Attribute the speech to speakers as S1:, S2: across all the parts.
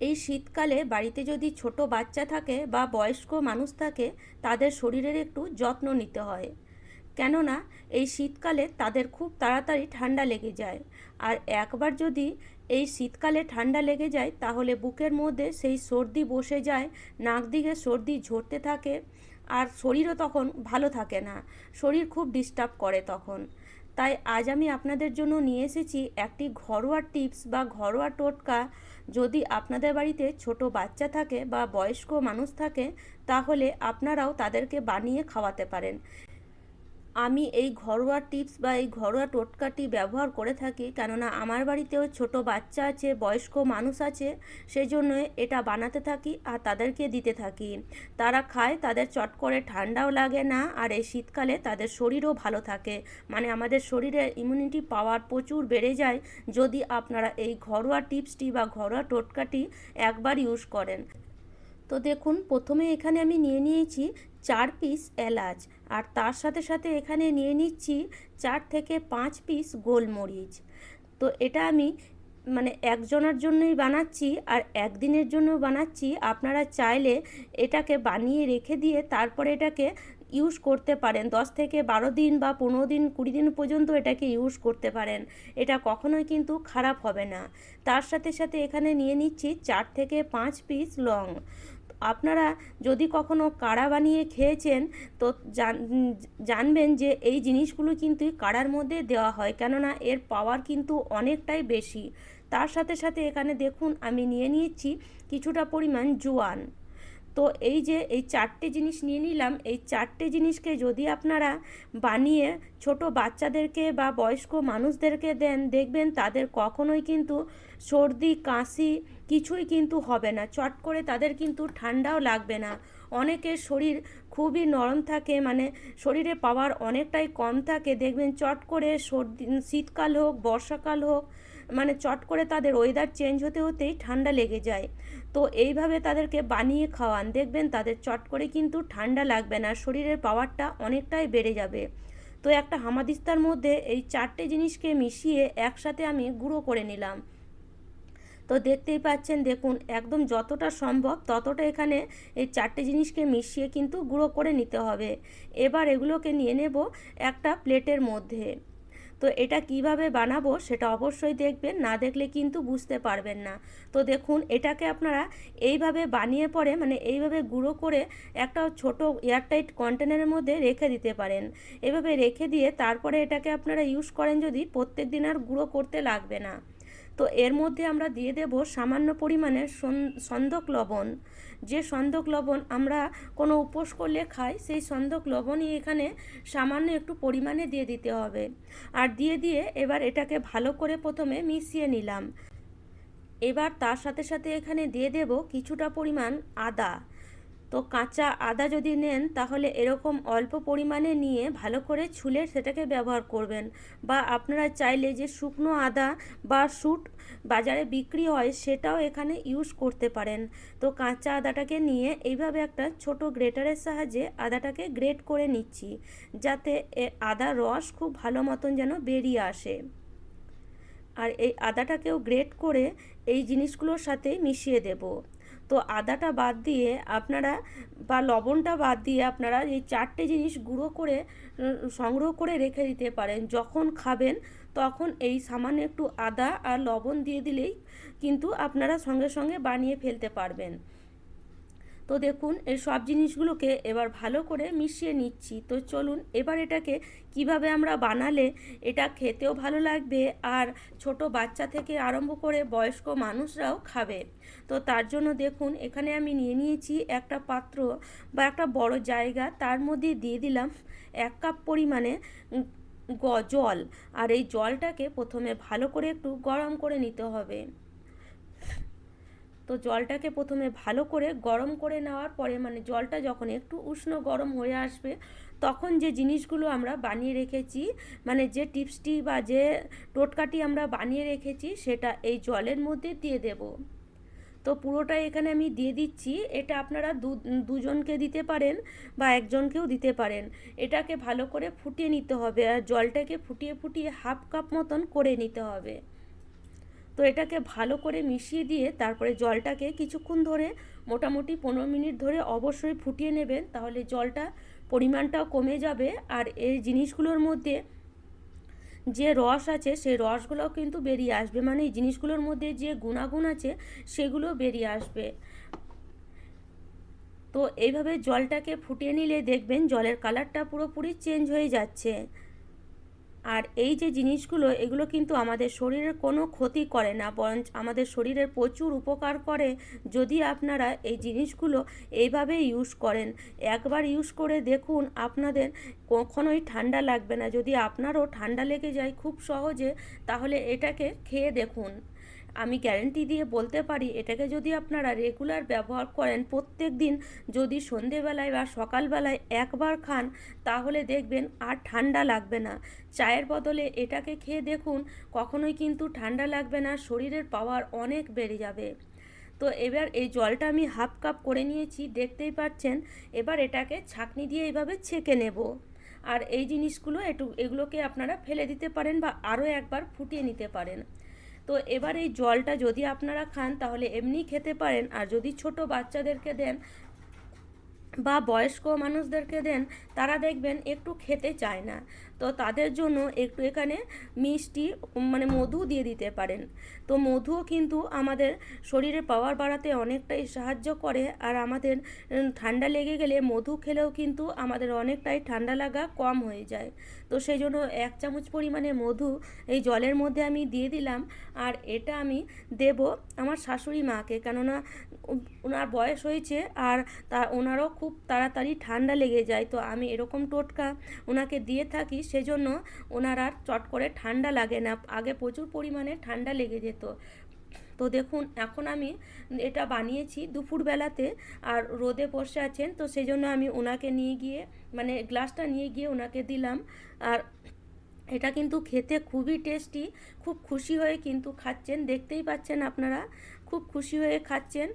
S1: এই শীতকালে বাড়িতে যদি ছোট বাচ্চা থাকে বা বয়স্ক মানুষ থাকে, তাদের শরীরের একটু যত্ন নিতে হয়। কেননা, এই শীতকালে তাদের খুব তাড়াতাড়ি ঠান্ডা লেগে যায়। আর একবার যদি এই শীতকালে ঠান্ডা লেগে যায়, তাহলে বুকের মধ্যে সেই সর্দি বসে যায়, নাক দিকে সর্দি ঝরতে থাকে, আর শরীরও তখন ভালো থাকে না। শরীর খুব ডিস্টার্ব করে তখন। তাই আজ আমি আপনাদের জন্য নিয়ে এসেছি একটি ঘরোয়া টিপস বা ঘরোয়া টোটকা। যদি আপনাদের বাড়িতে ছোট বাচ্চা থাকে বা বয়স্ক মানুষ থাকে, তাহলে আপনারাও তাদেরকে বানিয়ে খাওয়াতে পারেন। আমি এই ঘরোয়া টিপস বা এই ঘরোয়া টোটকাটি ব্যবহার করে থাকি, কেননা আমার বাড়িতেও ছোট বাচ্চা আছে, বয়স্ক মানুষ আছে সেই জন্য এটা বানাতে থাকি আর তাদেরকে দিতে থাকি। তারা খায়, তাদের চট করে ঠান্ডাও লাগে না আর এই শীতকালে তাদের শরীরও ভালো থাকে। মানে আমাদের শরীরে ইমিউনিটি পাওয়ার প্রচুর বেড়ে যায় যদি আপনারা এই ঘরোয়া টিপসটি বা ঘরোয়া টোটকাটি একবার ইউজ করেন। তো দেখুন, প্রথমে এখানে আমি নিয়ে নিয়েছি চার পিস এলাচ। আর তার সাথে সাথে এখানে নিয়ে নিচ্ছি চার থেকে পাঁচ পিস গোলমরিচ। তো এটা আমি মানে একজনের জন্যই বানাচ্ছি আর একদিনের জন্য বানাচ্ছি। আপনারা চাইলে এটাকে বানিয়ে রেখে দিয়ে তারপরে এটাকে ইউজ করতে পারেন। দশ থেকে বারো দিন বা পনেরো দিন, কুড়ি দিন পর্যন্ত এটাকে ইউজ করতে পারেন। এটা কখনোই কিন্তু খারাপ হবে না। তার সাথে সাথে এখানে নিয়ে নিচ্ছি চার থেকে পাঁচ পিস লং। আপনারা যদি কখনো কাড়া বানিয়ে খেয়েছেন, তো জানবেন যে এই জিনিসগুলো কিন্তু কাড়ার মধ্যে দেওয়া হয়। কেননা এর পাওয়ার কিন্তু অনেকটাই বেশি। তার সাথে সাথে এখানে দেখুন, আমি নিয়ে নিয়েছি কিছুটা পরিমাণ জোয়ান। তো এই যে এই চারটে জিনিস নিয়ে নিলাম, এই চারটে জিনিসকে যদি আপনারা বানিয়ে ছোট বাচ্চাদেরকে বা বয়স্ক মানুষদেরকে দেন, দেখবেন তাদের কখনোই কিন্তু সর্দি, কাশি কিছুই কিন্তু হবে না। চট করে তাদের কিন্তু ঠান্ডাও লাগবে না। অনেকের শরীর খুবই নরম থাকে মানে শরীরে পাওয়ার অনেকটাই কম থাকে। দেখবেন চট করে সর্দি, শীতকাল হোক, বর্ষাকাল হোক মানে চট করে তাদের ওয়েদার চেঞ্জ হতে হতেই ঠান্ডা লেগে যায়। তো এইভাবে তাদেরকে বানিয়ে খাওয়ান। দেখবেন তাদের চট করে কিন্তু ঠান্ডা লাগবে না, শরীরের পাওয়ারটা অনেকটাই বেড়ে যাবে। তো একটা হামাদিস্তার মধ্যে এই চারটে জিনিসকে মিশিয়ে একসাথে আমি গুঁড়ো করে নিলাম। তো দেখতেই পাচ্ছেন, দেখুন, একদম যতটা সম্ভব ততটা এখানে এই চারটে জিনিসকে মিশিয়ে কিন্তু গুঁড়ো করে নিতে হবে। এবার এগুলোকে নিয়ে নেব একটা প্লেটের মধ্যে। তো এটা কীভাবে বানাবো সেটা অবশ্যই দেখবেন, না দেখলে কিন্তু বুঝতে পারবেন না। তো দেখুন, এটাকে আপনারা এইভাবে বানিয়ে পরে মানে এইভাবে গুঁড়ো করে একটা ছোট এয়ারটাইট কন্টেনারের মধ্যে রেখে দিতে পারেন। এভাবে রেখে দিয়ে তারপরে এটাকে আপনারা ইউজ করেন যদি, প্রত্যেক দিন আর গুঁড়ো করতে লাগবে না। তো এর মধ্যে আমরা দিয়ে দেব সামান্য পরিমাণে সন্দক লবণ। যে সন্দক লবণ আমরা কোনো উপোস করলে খাই, সেই সন্দক লবণই এখানে সামান্য একটু পরিমাণে দিয়ে দিতে হবে। আর দিয়ে দিয়ে এবার এটাকে ভালো করে প্রথমে মিশিয়ে নিলাম। এবার তার সাথে সাথে এখানে দিয়ে দেব কিছুটা পরিমাণ আদা। তো কাঁচা আদা যদি নেন, তাহলে এরকম অল্প পরিমাণে নিয়ে ভালো করে ছুলে সেটাকে ব্যবহার করবেন। বা আপনারা চাইলে যে শুকনো আদা বা শুট বাজারে বিক্রি হয়, সেটাও এখানে ইউজ করতে পারেন। তো কাঁচা আদাটাকে নিয়ে এইভাবে একটা ছোট গ্রেটারের সাহায্যে আদাটাকে গ্রেট করে নিচ্ছি, যাতে এ আদার রস খুব ভালো মতন যেন বেরিয়ে আসে। আর এই আদাটাকেও গ্রেট করে এই জিনিসগুলোর সাথে মিশিয়ে দেবো। তো আদাটা বাদ দিয়ে আপনারা বা লবণটা বাদ দিয়ে আপনারা এই চারটে জিনিস গুঁড়ো করে সংগ্রহ করে রেখে দিতে পারেন। যখন খাবেন তখন এই সামান্য একটু আদা আর লবণ দিয়ে দিলেই কিন্তু আপনারা সঙ্গে সঙ্গে বানিয়ে ফেলতে পারবেন। তো দেখুন এই সব জিনিসগুলোকে এবার ভালো করে মিশিয়ে নিচ্ছি। তো চলুন, এবার এটাকে কীভাবে আমরা বানালে এটা খেতেও ভালো লাগবে আর ছোট বাচ্চা থেকে আরম্ভ করে বয়স্ক মানুষরাও খাবে। তো তার জন্য দেখুন, এখানে আমি নিয়ে নিয়েছি একটা পাত্র বা একটা বড় জায়গা। তার মধ্যে দিয়ে দিলাম এক কাপ পরিমাণে জল। আর এই জলটাকে প্রথমে ভালো করে একটু গরম করে নিতে হবে। তো জলটাকে প্রথমে ভালো করে গরম করে নেওয়ার পরে মানে জলটা যখন একটু উষ্ণ গরম হয়ে আসবে, তখন যে জিনিসগুলো আমরা বানিয়ে রেখেছি মানে যে টিপসটি বা যে টোটকাটি আমরা বানিয়ে রেখেছি সেটা এই জলের মধ্যে দিয়ে দেব। তো পুরোটাই এখানে আমি দিয়ে দিচ্ছি। এটা আপনারা দু, দুজনকে দিতে পারেন বা একজনকেও দিতে পারেন। এটাকে ভালো করে ফুটিয়ে নিতে হবে আর জলটাকে ফুটিয়ে ফুটিয়ে হাফ কাপ মতন করে নিতে হবে। তো এটাকে ভালো করে মিশিয়ে দিয়ে তারপরে জলটাকে কিছুক্ষণ ধরে মোটামুটি পনেরো মিনিট ধরে অবশ্যই ফুটিয়ে নেবেন, তাহলে জলটা পরিমাণটাও কমে যাবে। আর এই জিনিসগুলোর মধ্যে যে রস আছে, সেই রসগুলোও কিন্তু বেরিয়ে আসবে। মানে এই জিনিসগুলোর মধ্যে যে গুণাগুণ আছে, সেগুলো বেরিয়ে আসবে। তো এইভাবে জলটাকে ফুটিয়ে নিলে দেখবেন জলের কালারটা পুরোপুরি চেঞ্জ হয়ে যাচ্ছে। আর এই যে জিনিসগুলো, এগুলো কিন্তু আমাদের শরীরের কোনো ক্ষতি করে না, বরঞ্চ আমাদের শরীরের প্রচুর উপকার করে যদি আপনারা এই জিনিসগুলো এইভাবে ইউজ করেন। একবার ইউজ করে দেখুন আপনাদের কখনোই ঠান্ডা লাগবে না। যদি আপনারও ঠান্ডা লেগে যায় খুব সহজে, তাহলে এটাকে খেয়ে দেখুন। আমি গ্যারেন্টি দিয়ে বলতে পারি, এটাকে যদি আপনারা রেগুলার ব্যবহার করেন প্রত্যেক দিন, যদি সন্ধেবেলায় বা সকালবেলায় একবার খান, তাহলে দেখবেন আর ঠান্ডা লাগবে না। চায়ের বদলে এটাকে খেয়ে দেখুন, কখনোই কিন্তু ঠান্ডা লাগবে না, শরীরের পাওয়ার অনেক বেড়ে যাবে। তো এবার এই জলটা আমি হাফ কাপ করে নিয়েছি, দেখতেই পাচ্ছেন, এবার এটাকে ছাঁকনি দিয়ে এইভাবে ছেঁকে নেব। আর এই জিনিসগুলো একটু এগুলোকে আপনারা ফেলে দিতে পারেন বা আরও একবার ফুটিয়ে নিতে পারেন। তো এবার এই জলটা যদি আপনারা খান, তাহলে এমনি খেতে পারেন। আর যদি ছোট বাচ্চাদেরকে দেন বা বয়স্ক মানুষদেরকে দেন, তারা দেখবেন একটু খেতে চায় না। তো তাদের জন্য একটু এখানে মিষ্টি মানে মধু দিয়ে দিতে পারেন। তো মধুও কিন্তু আমাদের শরীরে পাওয়ার বাড়াতে অনেকটাই সাহায্য করে আর আমাদের ঠান্ডা লেগে গেলে মধু খেলেও কিন্তু আমাদের অনেকটাই ঠান্ডা লাগা কম হয়ে যায়। তো সেই জন্য এক চামচ পরিমাণে মধু এই জলের মধ্যে আমি দিয়ে দিলাম আর এটা আমি দেব আমার শাশুড়ি মাকে। কেননা ওনার বয়স হয়েছে আর তা, ওনারও খুব তাড়াতাড়ি ঠান্ডা লেগে যায়। তো আমি এরকম টোটকা ওনাকে দিয়ে থাকি, সেজন্য ওনার আর চট করে ঠান্ডা লাগে না। আগে প্রচুর পরিমাণে ঠান্ডা লেগে যেত। তো দেখুন, এখন আমি এটা বানিয়েছি দুপুরবেলাতে আর রোদে বসে আছেন, তো সেই জন্য আমি ওনাকে নিয়ে গিয়ে মানে গ্লাসটা নিয়ে গিয়ে ওনাকে দিলাম। আর এটা কিন্তু খেতে খুবই টেস্টি, খুব খুশি হয়ে কিন্তু খাচ্ছেন। দেখতেই পাচ্ছেন আপনারা খুব খুশি হয়ে খাচ্ছেন।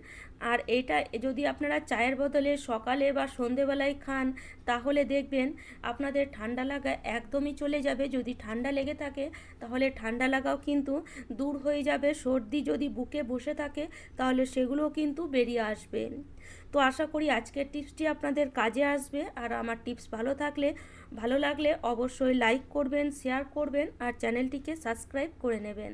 S1: আর এটা যদি আপনারা চায়ের বদলে সকালে বা সন্ধেবেলায় খান, তাহলে দেখবেন আপনাদের ঠান্ডা লাগা একদমই চলে যাবে। যদি ঠান্ডা লেগে থাকে, তাহলে ঠান্ডা লাগাও কিন্তু দূর হয়ে যাবে। সর্দি যদি বুকে বসে থাকে, তাহলে সেগুলোও কিন্তু বেরিয়ে আসবে। তো আশা করি আজকের টিপসটি আপনাদের কাজে আসবে। আর আমার টিপস ভালো থাকলে, ভালো লাগলে অবশ্যই লাইক করবেন, শেয়ার করবেন, আর চ্যানেলটিকে সাবস্ক্রাইব করে নেবেন।